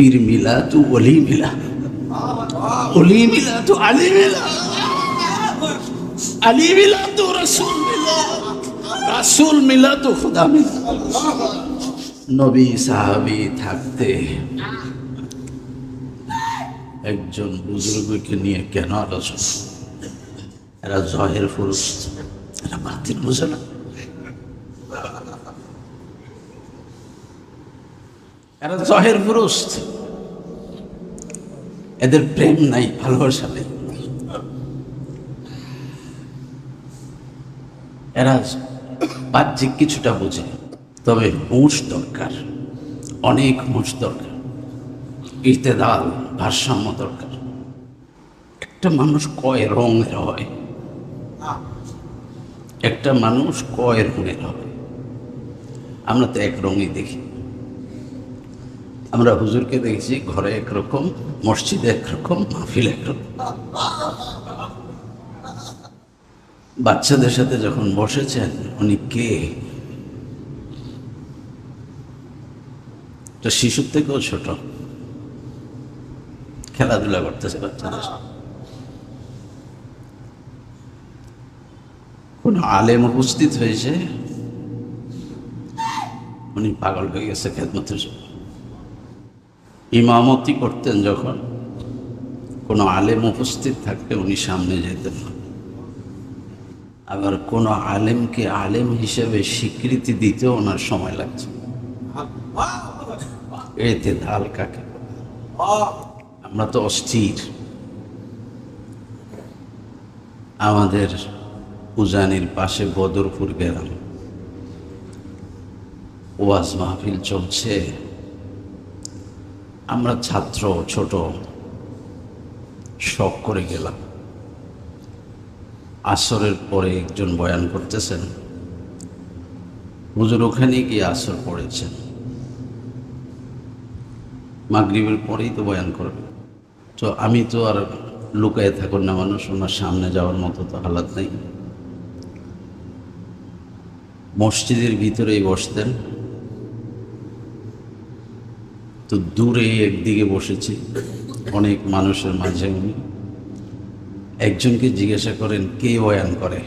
পীর মিলা তু অলি মিলা। অলি মিলা তু আলী মিলা। আলী মিলা তু রসুল মিলা। রাসুল মিলা তু খুদা মিলা। নবী সাহাবি থাকতে একজন বুজুর্গকে নিয়ে কেন আলোচনা? এরা জহের পুরুষ এরা বাতিল বুঝে না। এরা জহের পুরুষ। এদের প্রেম নাই, ভালোবাসা নেই। এরা বাহ্যিক কিছুটা বোঝে, তবে হুঁশ দরকার, অনেক হুঁশ দরকার। ইতেদাল ভারসাম্য দরকার। একটা মানুষ কয় রঙের হয়? একটা মানুষ কয় রঙের হয়? আমরা তো এক রঙই দেখি। আমরা হুজুরকে দেখেছি, ঘরে একরকম, মসজিদে একরকম, মাহফিল একরকম। বাচ্চাদের সাথে যখন বসেছেন, উনি কে? শিশুর থেকেও ছোট। খেলাধুলা করতেছে বাচ্চাদের। কোন আলেম উপস্থিত হয়েছে? উনি পাগল হয়ে গেছে খেদমতের জন্য। ইমামতি করতেন যখন, কোনো আলেম উপস্থিত থাকলে উনি সামনে যেতেন আবার কোনো আলেমকে আলেম হিসেবে স্বীকৃতি দিতেও ওনার সময় লাগছে। এতে ধাল কাকে আমরা তো অস্থির। আমাদের উজানির পাশে বদরপুর গেলাম। ওয়াজ মাহফিল চলছে। আমরা ছাত্র, ছোট, শখ করে গেলাম। আসরের পরে একজন বয়ান করতেছেন, হুজুর, ওখানে গিয়ে আসর পড়েছেন। মাগরিবের পরেই তো বয়ান করবে। তো আমি তো আর লুকায় থাকুন না মানুষ, ওনার সামনে যাওয়ার মতো তো হালাত নেই। মসজিদের ভিতরেই বসতেন। তো দূরে একদিকে বসেছি, অনেক মানুষের মাঝে উনি একজনকে জিজ্ঞাসা করেন, কে বয়ান করে?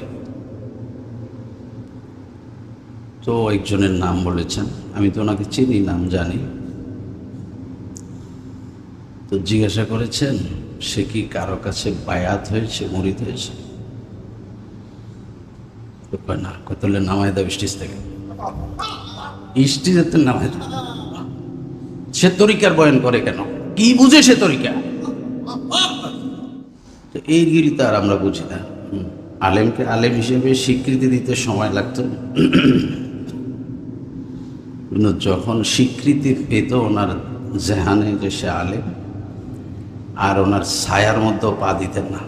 তো একজনের নাম বলেছেন। আমি তো ওনাকে চিনি, নাম জানি। তো জিজ্ঞাসা করেছেন, সে কি কারও কাছে বায়াত হয়েছে মরিত হয়েছে? না। কতলে নামায় দেবে স্টেজ থেকে। স্টেজের তো নামায় দেবে সে তরিকার বয়ন করে কেন? কি বুঝে সে তরিকা? তো আর আমরা বুঝি না। আলেমকে আলেম হিসেবে স্বীকৃতি দিতে সময় লাগতো কিন্তু যখন স্বীকৃতি পেত ওনার জেহানে যে সে আলেম, আর ওনার ছায়ার মধ্যেও পা দিতেন না।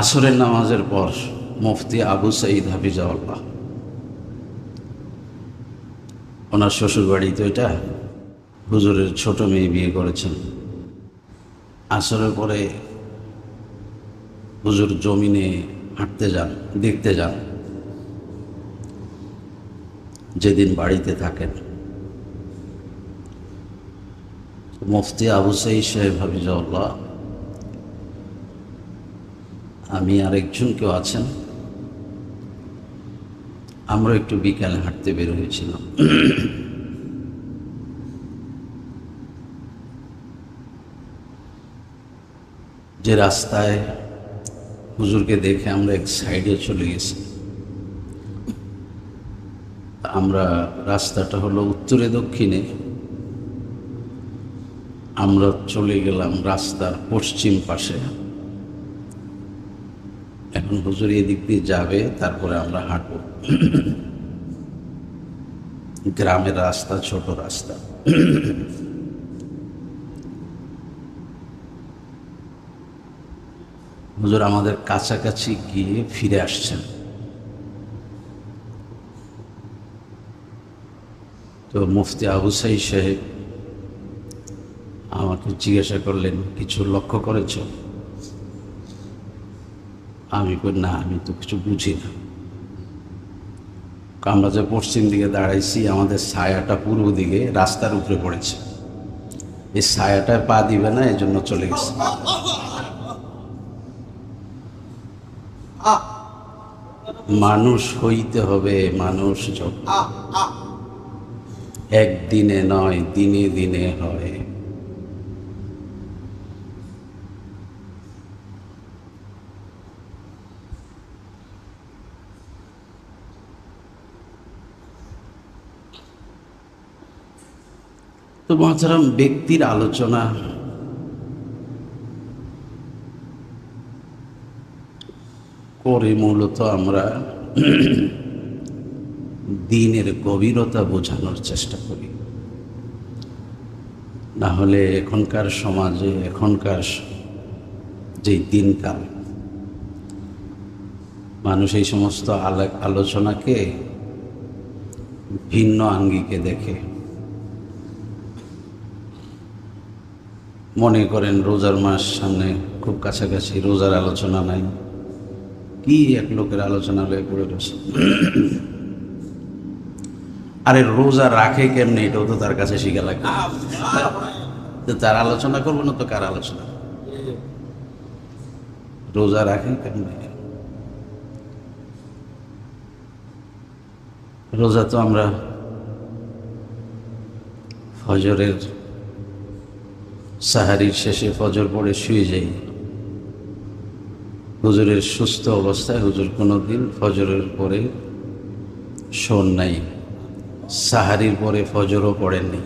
আসরের নামাজের পর মুফতি আবু সঈদ হাফিজাউল্লাহ ওনার শ্বশুর বাড়ি তো এটা। হুজুরের ছোট মেয়ে বিয়ে করেছেন। আসরের পরে হুজুর জমিনে হাঁটতে যান, দেখতে যান। যেদিন বাড়িতে থাকেন। মুফতি আবু সাইদ সাহেব হাফিজাউল্লাহ আমি আরেকজন কেউ আছেন। আমরা একটু বিকালে হাঁটতে বের হয়েছিলাম। যে রাস্তায় হুজুরকে দেখে আমরা এক সাইডে চলে গেছি। আমরা রাস্তাটা হলো উত্তরে দক্ষিণে। আমরা চলে গেলাম রাস্তার পশ্চিম পাশে। এখন হুজুর এদিক দিয়ে যাবে, তারপরে আমরা হাঁটব। গ্রামের রাস্তা, ছোট রাস্তা। হুজুর আমাদের কাছাকাছি গিয়ে ফিরে আসছেন। তো মুফতি আবু সাই সাহেব আমাকে জিজ্ঞাসা করলেন, কিছু লক্ষ্য করেছ? আমি কই, না, আমি তো কিছু বুঝি না। আমরা যে পশ্চিম দিকে দাঁড়াইছি, আমাদের ছায়াটা পূর্ব দিকে রাস্তার উপরে পড়েছে। এই ছায়াটায় পা দিবে না এই জন্য চলে গেছে। মানুষ হইতে হবে মানুষ যখন একদিনে নয়, দিনে দিনে হয়। তো মহাচারাম ব্যক্তির আলোচনা। করে মূলত আমরা দিনের গভীরতা বোঝানোর চেষ্টা করি। না হলে এখনকার সমাজে, এখনকার যে দিনকাল, মানুষ এই সমস্ত আলা- আলোচনাকে ভিন্ন আঙ্গিকে দেখে। মনে করেন রোজার মাস সামনে খুব কাছাকাছি, রোজার আলোচনা নাই। কি এক লোকের আলোচনা লয়ে পড়ে রয়েছে আরে রোজা রাখে কেমনি? এটাও তো তার কাছে শিখা লাগে তার আলোচনা করব না তো কার আলোচনা? রোজা রাখে কেমনি? রোজা তো আমরা ফজরের সাহারির শেষে ফজর পড়ে শুয়ে যাই। হুজুরের সুস্থ অবস্থায় হুজুর কোনো দিন ফজরের পরে শোন নাই। সাহারির পরে ফজরও পড়েননি।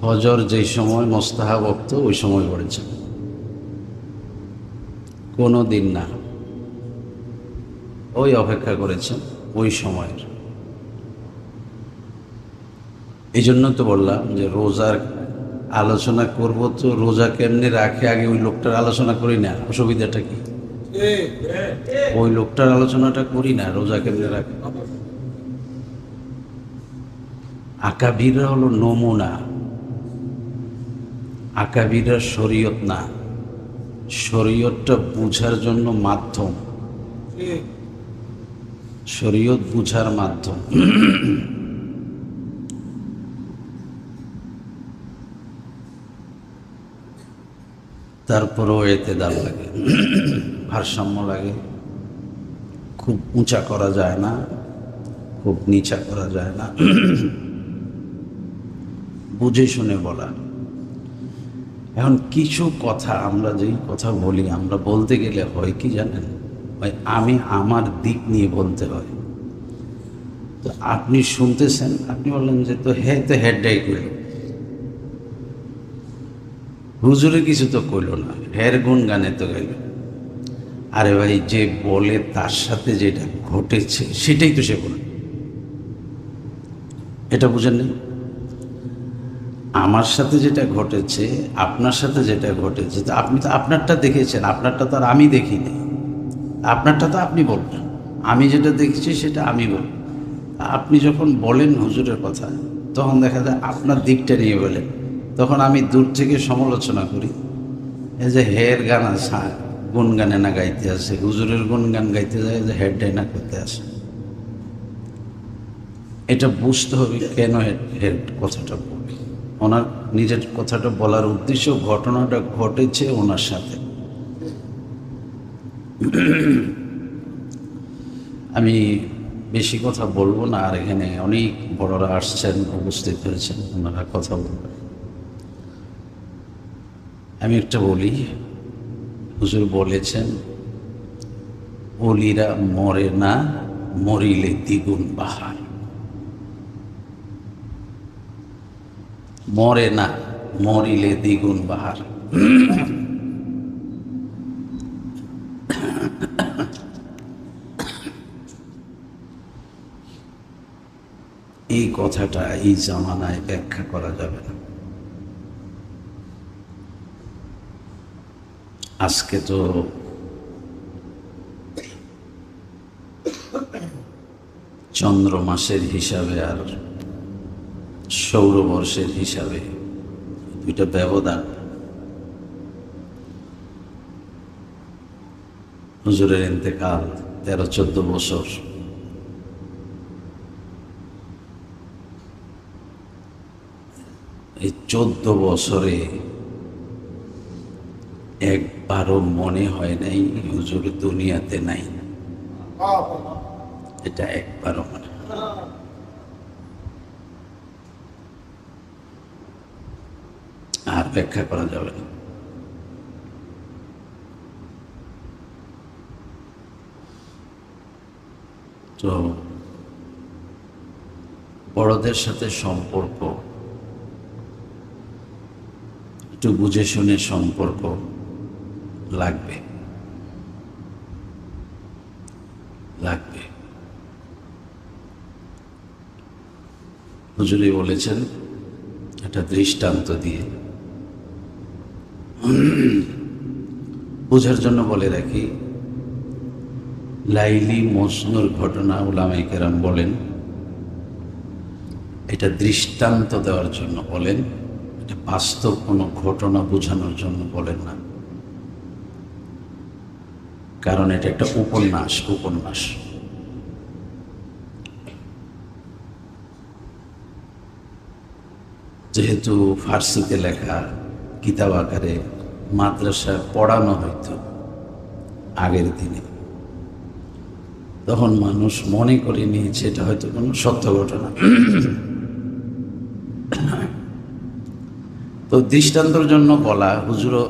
ফজর যেই সময় মোস্তাহা বক্ত ওই সময় পড়েছেন। কোনো দিন না। ওই অপেক্ষা করেছেন ওই সময়ের। এই জন্য তো বললাম যে রোজার আলোচনা করব তো রোজা কেমনে রাখে? আগে ওই লোকটার আলোচনা করি না, অসুবিধাটা কি? ওই লোকটার আলোচনাটা করি না, রোজা কেমনে রাখে? আকাবিরা হলো নমুনা। আকাবিরা শরীয়ত না। শরীয়তটা বুঝার জন্য মাধ্যম। শরীয়ত বুঝার মাধ্যম। তারপরেও এতে দাল লাগে। ভারসাম্য লাগে। খুব উঁচা করা যায় না, খুব নিচা করা যায় না। বুঝে শুনে বলা। এখন কিছু কথা আমরা যেই কথা বলি, আমরা বলতে গেলে হয় কি জানেন? ওই আমি আমার দিক নিয়ে বলতে হয়। তো আপনি শুনতেছেন, আপনি বললেন যে, তো হ্যাঁ তো হেডটাই করল হুজুরে কিছু তো করল না হের গুণ গানে তো গেল আরে ভাই, যে বলে তার সাথে যেটা ঘটেছে, সেটাই তো সে বলে। এটা বুঝেন নেই? আমার সাথে যেটা ঘটেছে, আপনার সাথে যেটা ঘটেছে, তো আপনি তো আপনারটা দেখেছেন, আপনারটা তো আর আমি দেখিনি। আপনারটা তো আপনি বলবেন, আমি যেটা দেখেছি সেটা আমি বলব। আপনি যখন বলেন হুজুরের কথা, তখন দেখা যায় আপনার দিকটা নিয়ে বলেন। তখন আমি দূর থেকে সমালোচনা করি। এই যে হের গান আছে গুন গানে না গাইতে আসে, হুজুরের গুন গান গাইতে যায় যে হেড ডাইনা করতে আসে। এটা বুঝতে হবে কেন হেড কথাটা বলি। ওনার নিজের কথাটা বলার উদ্দেশ্য ঘটনাটা ঘটেছে ওনার সাথে। আমি বেশি কথা বলব না, আর এখানে অনেক বড়রা আসছেন, উপস্থিত হয়েছেন, ওনারা কথা বলবেন। আমি একটা বলি হুজুর বলেছেন, অলিরা মরে না, মরিলে দ্বিগুণ বাহার। মরে না, মরিলে দ্বিগুণ বাহার। এই কথাটা এই জামানায় ব্যাখ্যা করা যাবে না। আজকে তো চন্দ্র মাসের হিসাবে আর সৌরবর্ষের হিসাবে দুইটা ব্যবধান। হুজুরের ইন্তেকাল তেরো চোদ্দ বছর। এই চোদ্দ বছরে একবারও মনে হয় নাই, হুজুর দুনিয়াতে নাই। এটা একবারও মনে আর ব্যাখ্যা করা যাবে না। তো বড়দের সাথে সম্পর্ক, একটু বুঝে শুনে সম্পর্ক লাগবে। লাগবে। হুজুরি বলেছেন, একটা দৃষ্টান্ত দিয়ে। বোঝার জন্য বলে রাখি, লাইলি মজনুর ঘটনা উলামাই কেরাম বলেন, এটা দৃষ্টান্ত দেওয়ার জন্য বলেন, এটা বাস্তব কোনো ঘটনা বোঝানোর জন্য বলেন না। কারণ এটা একটা উপন্যাস উপন্যাস। যেহেতু ফার্সিতে লেখা কিতাব আকারে মাদ্রাসায় পড়ানো হইতো আগের দিনে, তখন মানুষ মনে করে নিয়েছে এটা হয়তো কোনো সত্য ঘটনা। তো দৃষ্টান্তর জন্য বলা, হুজুরও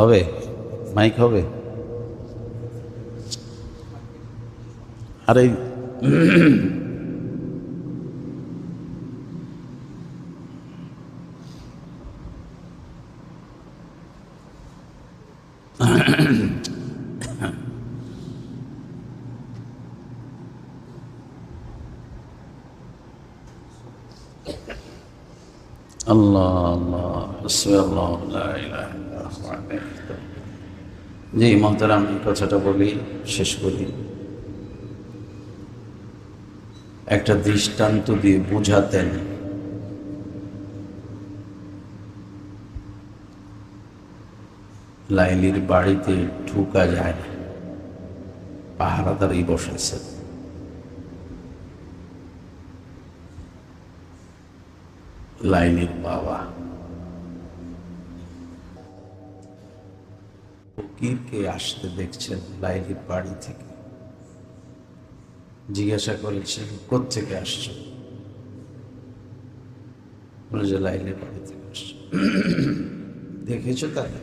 হবে মাইক হবে আর আল্লাহ আল্লাহ আল্লাহ লা ইলাহা হুয়া জি মহতারাম কথাটা বলি, শেষ করি। একটা দৃষ্টান্ত দিয়ে বুঝাতেন। লাইলির বাড়িতে ঢুকা যায় না। পাহারাদারই বসেছে লাইলির বাবা। ফকিরকে আসতে দেখছেন লাইলির বাড়ি থেকে। জিজ্ঞাসা করেছেন কোথেকে আসছেন লাইলির বাড়ি থেকে দেখেছ তাকে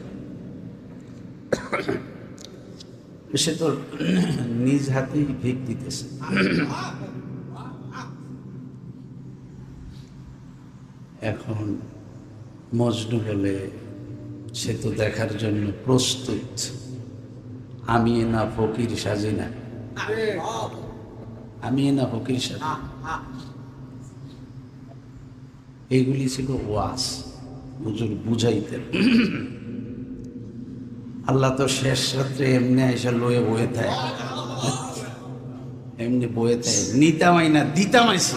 সে তো নিজ হাতেই ভিক দিতেছে। এখন মজনু বলে সে তো দেখার জন্য প্রস্তুত। আমি না ফকির সাজি না। আমি না ফকির সাজি এইগুলি ছিল ওয়াস হুজুর বুঝাইতেন। আল্লাহ তো শেষ রাত্রে এমনি আইসা লয়ে বয়ে থাকে এমনি বয়ে থাকে নিতামাই না দিতামাইছি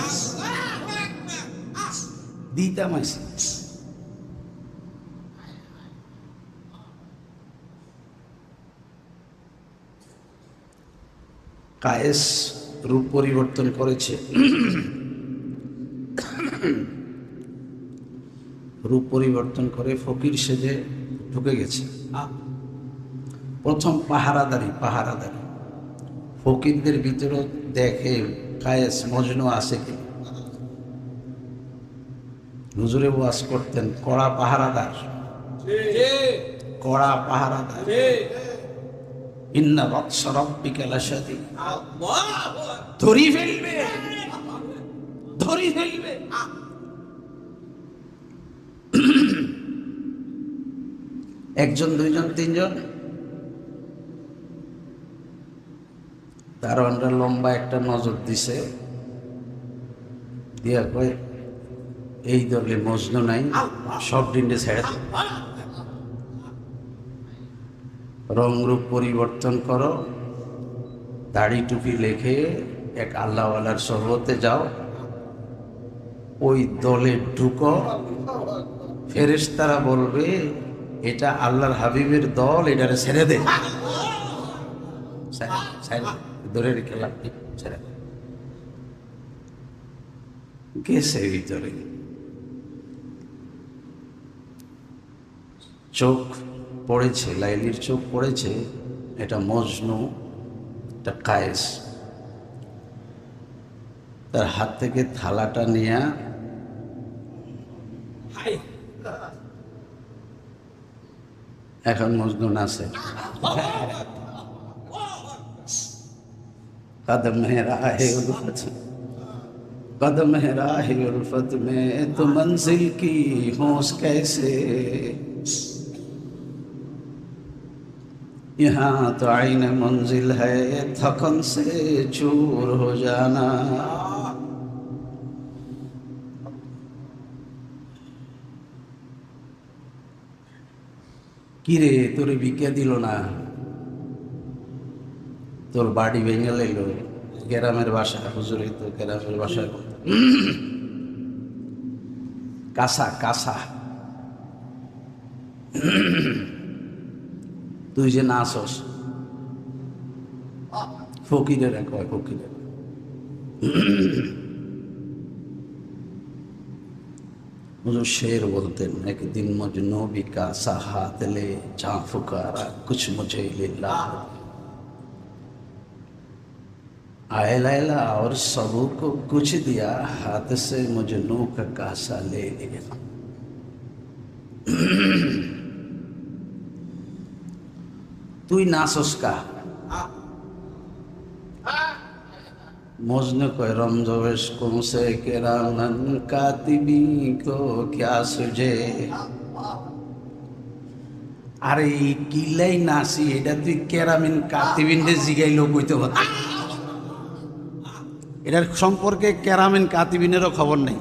দিতামাইছি কায়েস রূপ পরিবর্তন করেছে। রূপ পরিবর্তন করে ফকির সেজে ঢুকে গেছে। প্রথম পাহারাদারি পাহারাদারি। ফকিরদের ভিতরেও দেখে কায়েস মজনু আছে কি? হুজুরে ওয়াজ করতেন কড়া পাহারাদার কড়া পাহারাদার। একজন, দুইজন, তিনজন? দারোয়ানরা লম্বা একটা নজর দিছে। দিয়া কয়, এই দলে মজনু নাই, সব ডিন্ডে ছেড়ে। রং রূপ পরিবর্তন করো। দাড়ি টুপি লেখে এক আল্লাহওয়ালার সহবতে যাও। ওই দলে ঢুকো। ফেরেশতারা বলবে এটা আল্লাহর হাবিবের দল এটারে ছেড়ে দে। ধরে রেখে নেই, ছেড়ে গেছে ভিতরে। চোখ পড়েছে লাইলির চোখ পড়েছে এটা মজনু এটা কায়েস। তার হাত থেকে থালাটা নিয়ে এখন মজনু আছে কদম হেরা হে কদম রাহে উলফত মে তো মঞ্জিল কি হোস কেসে? यहाँ तो आईन मंजिल है थकन से चूर हो जाना কিরে তোরে বিজ্ঞা দিল না তোর বাড়ি ভেঙে লাইল গ্রামের বাসা হুজুরে তো গ্রামের বাসা কাঁসা কাঁসা তুই যে নাচস ফকিরের কয় ফকিরের হুজুর शेर बोलते একদিন मजनू भी कासा हाथ ले जहाँ फुकारा कुछ मुझे लिल्ला आए लैला और सबू को कुछ दिया हाथ से मजनू का कासा ले लिया তুই নাচসকা মজনু কয় রমজবেশ কমসে কেরানন কাতিবি কো ক্যা সুজে? আরে কিলাই নাসি, এটা তুই কেরামিন কাতিবিন জিগাই লোক বইতে পারত। এটার সম্পর্কে কেরামিন কাতিবিনেরও খবর নেই।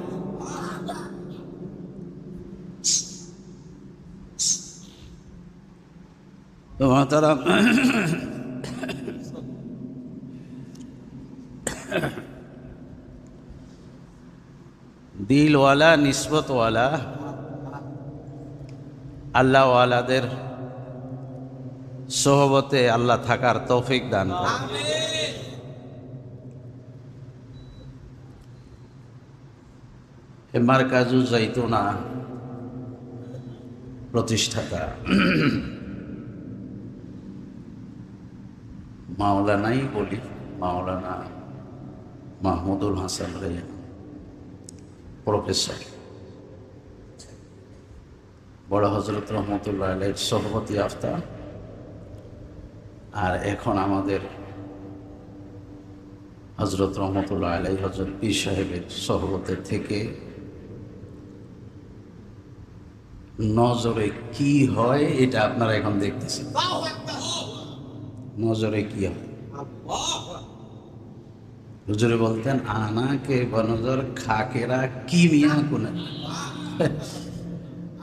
তো তারা দিলওয়ালা, নিসবতওয়ালা, আল্লাহওয়ালাদের সোহবতে আল্লাহ থাকার তৌফিক দান করে এ মার্কাজু যাইতুনা প্রতিষ্ঠাতা। মাওলানাই বলি, মাওলানা মাহমুদুল হাসান রে, প্রফেসর। বড় হজরত রহমতুল্লাহ আলের সহপতি আফতা আর এখন আমাদের হজরত রহমতুল্লাহ আলাই হজরত পীর সাহেবের সহবতের থেকে নজরে কি হয়, এটা আপনারা এখন দেখতেছেন। নজরে কি হয় হুজুরে বলতেন, আনাকে বনজর খাকেরা কি মিয়া কোনে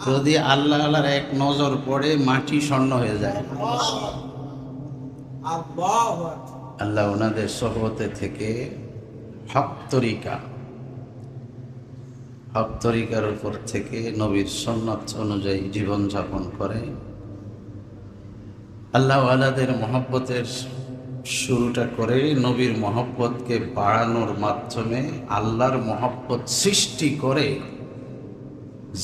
যদি আল্লাহ আল্লাহর এক নজর পড়ে, মাটি স্বর্ণ হয়ে যায়। আল্লাহ ওনাদের সহবতে থেকে হক তরিকা, হক তরিকার উপর থেকে নবীর সন্ন্যত অনুযায়ী জীবনযাপন করে। আল্লাহ আলাদের মহব্বতের শুরুটা করে নবীর মহব্বতকে বাড়ানোর মাধ্যমে আল্লাহর মহব্বত সৃষ্টি করে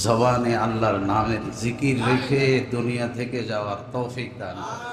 জবানে আল্লাহর নামের জিকির রেখে দুনিয়া থেকে যাওয়ার তৌফিক দান করে।